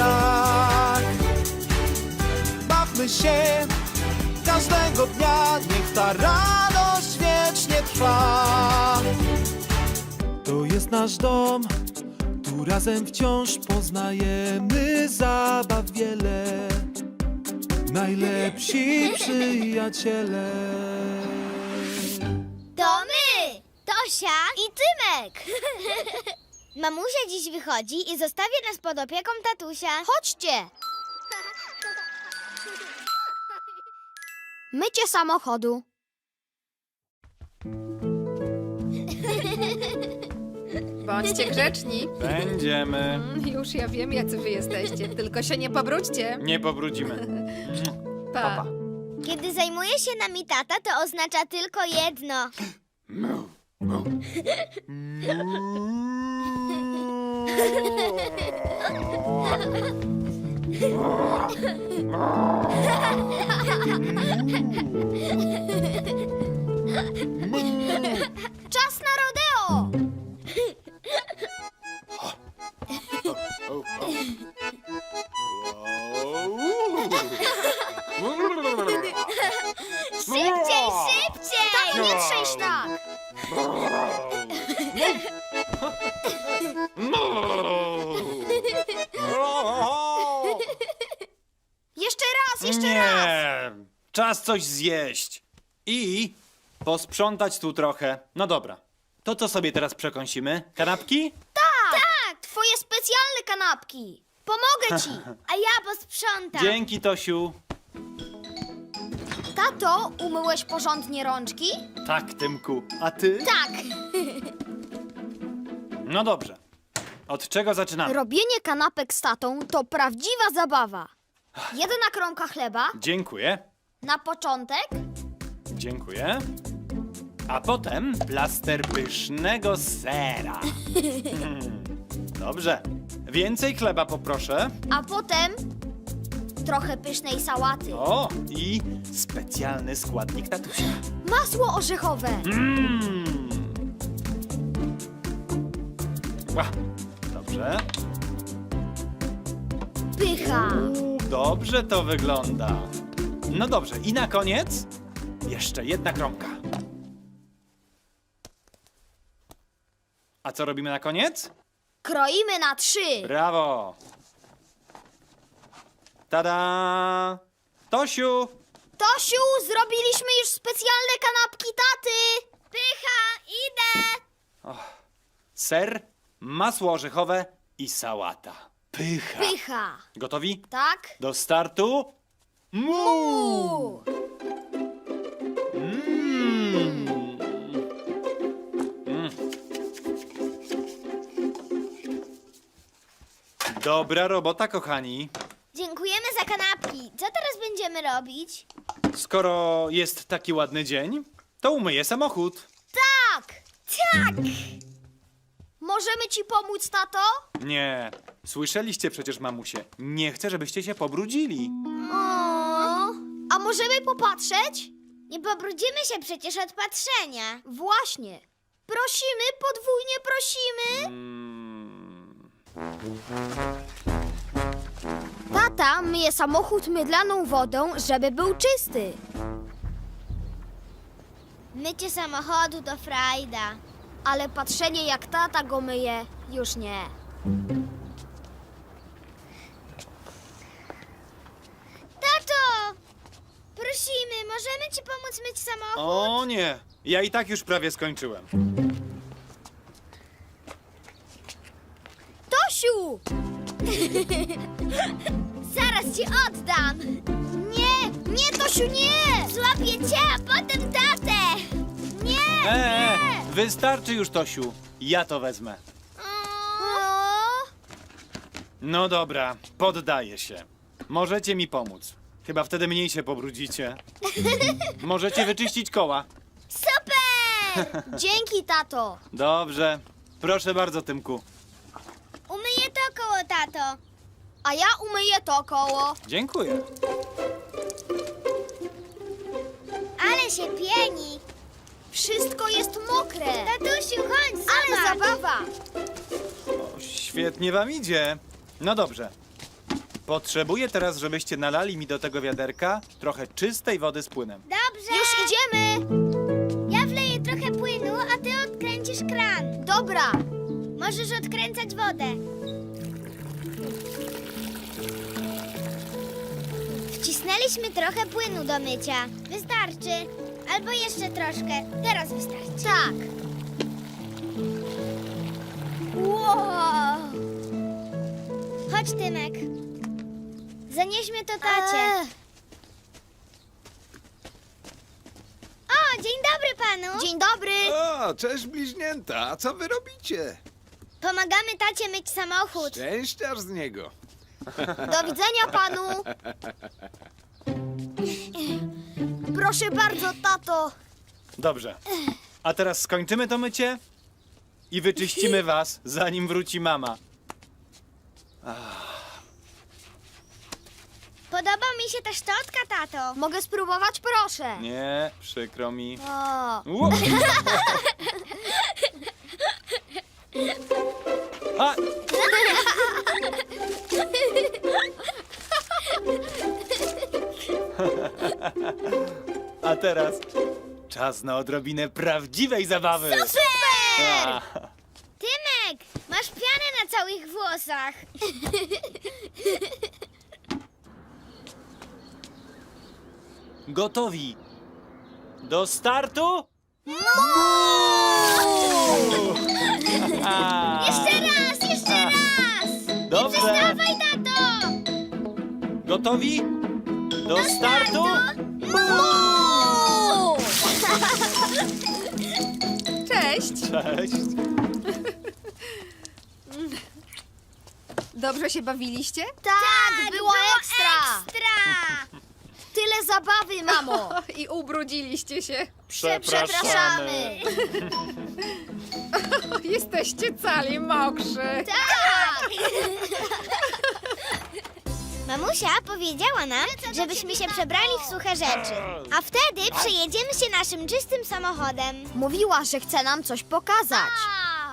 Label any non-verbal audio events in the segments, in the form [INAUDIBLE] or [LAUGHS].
brak. Bawmy się każdego dnia, niech ta radość wiecznie trwa. To jest nasz dom, tu razem wciąż poznajemy zabaw wiele. Najlepsi przyjaciele. To my! Tosia i Tymek! [LAUGHS] Mamusia dziś wychodzi i zostawia nas pod opieką tatusia. Chodźcie! Mycie samochodu. Bądźcie grzeczni. Będziemy. Mm, Już ja wiem, jacy wy jesteście, tylko się nie pobrudźcie. Nie pobrudzimy. [LAUGHS] Pa. Kiedy zajmuje się nami tata, to oznacza tylko jedno. [LAUGHS] Czas na rodeo! Raz, jeszcze raz! Nie! Czas coś zjeść. I posprzątać tu trochę. No dobra. To co sobie teraz przekąsimy? Kanapki? Tak, twoje specjalne kanapki. Pomogę ci, a ja posprzątam. Dzięki, Tosiu. Tato, umyłeś porządnie rączki? Tak, Tymku. A ty? Tak. No dobrze. Od czego zaczynamy? Robienie kanapek z tatą to prawdziwa zabawa. Jedna kromka chleba Dziękuję. na początek. Dziękuję. A potem plaster pysznego sera. Mm, [LAUGHS] Dobrze. Więcej chleba poproszę. A potem trochę pysznej sałaty. O, i specjalny składnik tatusia. Masło orzechowe. Mmm. Ła, Dobrze. Pycha. Dobrze to wygląda. No dobrze, i na koniec jeszcze jedna kromka. A co robimy na koniec? Kroimy na trzy. Brawo! Tada! Tosiu! Tosiu, zrobiliśmy już specjalne kanapki taty. Pycha, idę. Ser, masło orzechowe i sałata. Pycha. Pycha. Gotowi? Tak? Do startu? Mu! U. Mm. Mm. Dobra robota, kochani. Dziękujemy za kanapki. Co teraz będziemy robić? Skoro jest taki ładny dzień, to umyję samochód. Tak! Tak! Możemy ci pomóc, tato? Nie, słyszeliście przecież, mamusie. Nie chcę, żebyście się pobrudzili. O, a możemy popatrzeć? Nie pobrudzimy się przecież od patrzenia. Właśnie. Prosimy, podwójnie prosimy. Mm. Tata myje samochód mydlaną wodą, żeby był czysty. Mycie samochodu to frajda. Ale patrzenie jak tata go myje, już nie. Tato! Prosimy, możemy ci pomóc myć samochód? O nie, ja i tak już prawie skończyłem. Tosiu! [LAUGHS] Zaraz ci oddam! Nie, nie, Tosiu, nie! Złapię cię, a potem tatę! Nie! Eee, wystarczy już, Tosiu. Ja to wezmę. O! No dobra, poddaję się. Możecie mi pomóc. Chyba wtedy mniej się pobrudzicie. Możecie wyczyścić koła. Super! Dzięki, tato. Dobrze. Proszę bardzo, Tymku. Umyję to koło, tato. A ja umyję to koło. Dziękuję. Ale się pieni. Wszystko jest mokre. Tatusiu, chodź, Ale zabawa. O, świetnie wam idzie. No dobrze. Potrzebuję teraz, żebyście nalali mi do tego wiaderka trochę czystej wody z płynem. Dobrze. Już idziemy. Ja wleję trochę płynu, a ty odkręcisz kran. Dobra. Możesz odkręcać wodę. Wcisnęliśmy trochę płynu do mycia. Wystarczy. Albo jeszcze troszkę. Teraz wystarczy. Tak. Wow. Chodź, Tymek. Zanieśmy to tacie. O, dzień dobry panu. Dzień dobry. O, cześć bliźnięta, a co wy robicie? Pomagamy tacie myć samochód. Szczęściarz z niego. Do widzenia panu. Proszę bardzo, tato. Dobrze. A teraz skończymy to mycie i wyczyścimy [LAUGHS] was, zanim wróci mama. Podoba mi się ta szczotka, tato. Mogę spróbować, proszę. Nie, przykro mi. O. Ło- A! A teraz czas na odrobinę prawdziwej zabawy. Super! A, Tymek, masz pianę na całych włosach. Gotowi. Do startu? A, [LAUGHS] Jeszcze raz, jeszcze raz. Dobrze. Dawaj, tato. Gotowi? Do startu? [LAUGHS] Cześć! Cześć. Dobrze się bawiliście? Tak, było, ekstra. ekstra. Zabawy, mamo. [LAUGHS] I ubrudziliście się. Przepraszamy. [LAUGHS] Jesteście cali mokrzy. Tak! [LAUGHS] Mamusia powiedziała nam, żebyśmy się przebrali w suche rzeczy. A wtedy przejedziemy się naszym czystym samochodem. Mówiła, że chce nam coś pokazać.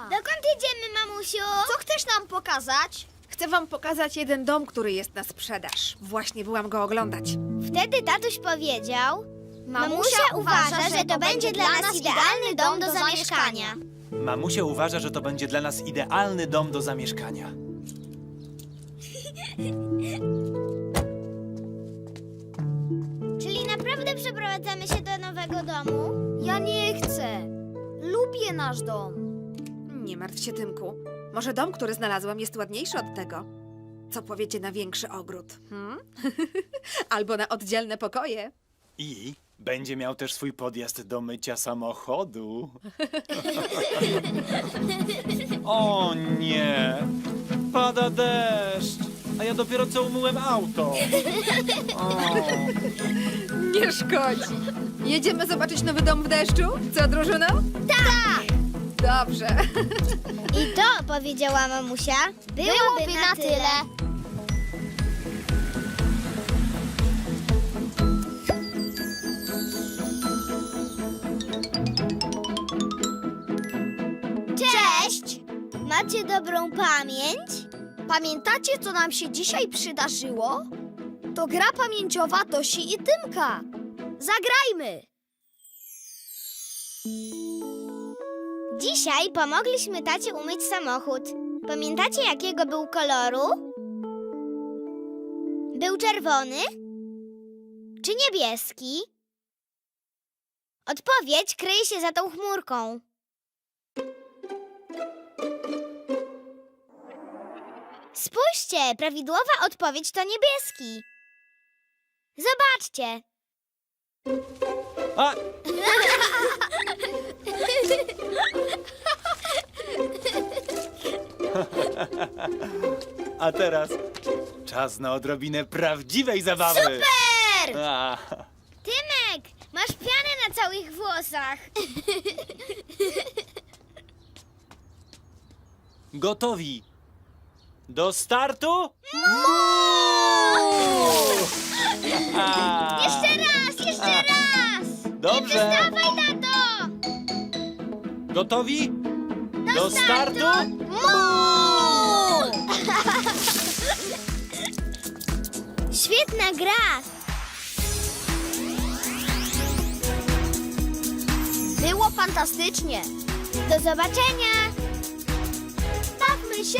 Dokąd jedziemy, mamusiu? Co chcesz nam pokazać? Chcę wam pokazać jeden dom, który jest na sprzedaż. Właśnie byłam go oglądać. Wtedy tatuś powiedział... Mamusia uważa, że to będzie dla nas idealny dom do zamieszkania. Mamusia uważa, że to będzie dla nas idealny dom do zamieszkania. [LAUGHS] Czyli naprawdę przeprowadzamy się do nowego domu? Ja nie chcę. Lubię nasz dom. Nie martw się, Tymku. Może dom, który znalazłam, jest ładniejszy od tego. Co powiecie na większy ogród? Hmm? [LAUGHS] Albo na oddzielne pokoje? I będzie miał też swój podjazd do mycia samochodu. [LAUGHS] o nie! Pada deszcz! A ja dopiero co umyłem auto. O, Nie szkodzi. Jedziemy zobaczyć nowy dom w deszczu? Co, drużyno? Tak! Dobrze. I to, powiedziała mamusia, byłoby, na tyle. Cześć! Macie dobrą pamięć? Pamiętacie, co nam się dzisiaj przydarzyło? To gra pamięciowa Tosi i Tymka. Zagrajmy! Dzisiaj pomogliśmy tacie umyć samochód. Pamiętacie, jakiego był koloru? Był czerwony? Czy niebieski? Odpowiedź kryje się za tą chmurką. Spójrzcie, prawidłowa odpowiedź to niebieski. Zobaczcie. A, [LAUGHS] A teraz czas na odrobinę prawdziwej zabawy. Super! A, Tymek, masz pianę na całych włosach. gotowi. Do startu? A, Dobrze. Dawaj, tato! Gotowi? Do startu? [LAUGHS] Świetna gra! Było fantastycznie! Do zobaczenia! Bawmy się!